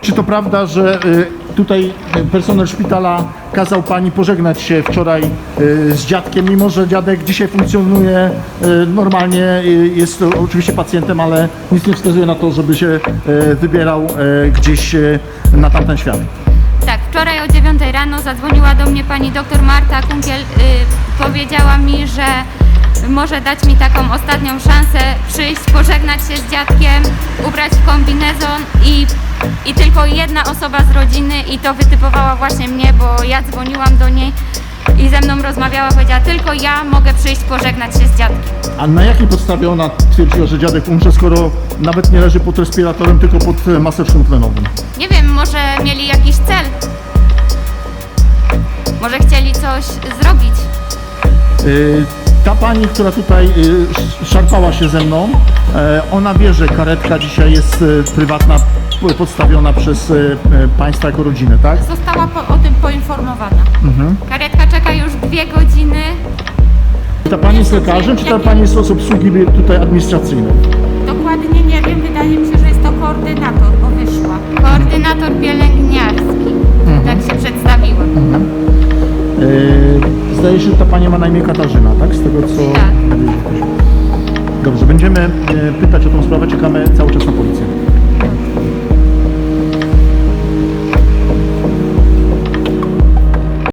Czy to prawda, że y, tutaj personel szpitala kazał pani pożegnać się wczoraj y, z dziadkiem, mimo że dziadek dzisiaj funkcjonuje y, normalnie, jest oczywiście pacjentem, ale nic nie wskazuje na to, żeby się wybierał gdzieś na tamten świat. Wczoraj o 9 rano zadzwoniła do mnie pani doktor Marta Kunkiel. Y, powiedziała mi, że może dać mi taką ostatnią szansę przyjść, pożegnać się z dziadkiem, ubrać w kombinezon i, i tylko jedna osoba z rodziny i to wytypowała właśnie mnie, bo ja dzwoniłam do niej i ze mną rozmawiała, powiedziała tylko ja mogę przyjść pożegnać się z dziadkiem. A na jakiej podstawie ona twierdziła, że dziadek umrze, skoro nawet nie leży pod respiratorem, tylko pod y, maseczką tlenową? Nie wiem, może mieli jakiś cel. Może chcieli coś zrobić. Y, Ta pani, która tutaj y, sz- szarpała się ze mną, e, ona wie, że karetka dzisiaj jest y, prywatna, p- podstawiona przez y, państwa jako rodzinę, tak? Została po, o tym poinformowana. Karetka czeka już dwie godziny. Ta pani jest lekarzem, czy ta pani jest z obsługi tutaj administracyjnej? Dokładnie nie wiem, wydaje mi się, że Zdaje się, że ta pani ma na imię Katarzyna, tak? Z tego co... Tak. Dobrze, będziemy y, pytać o tą sprawę, czekamy cały czas na.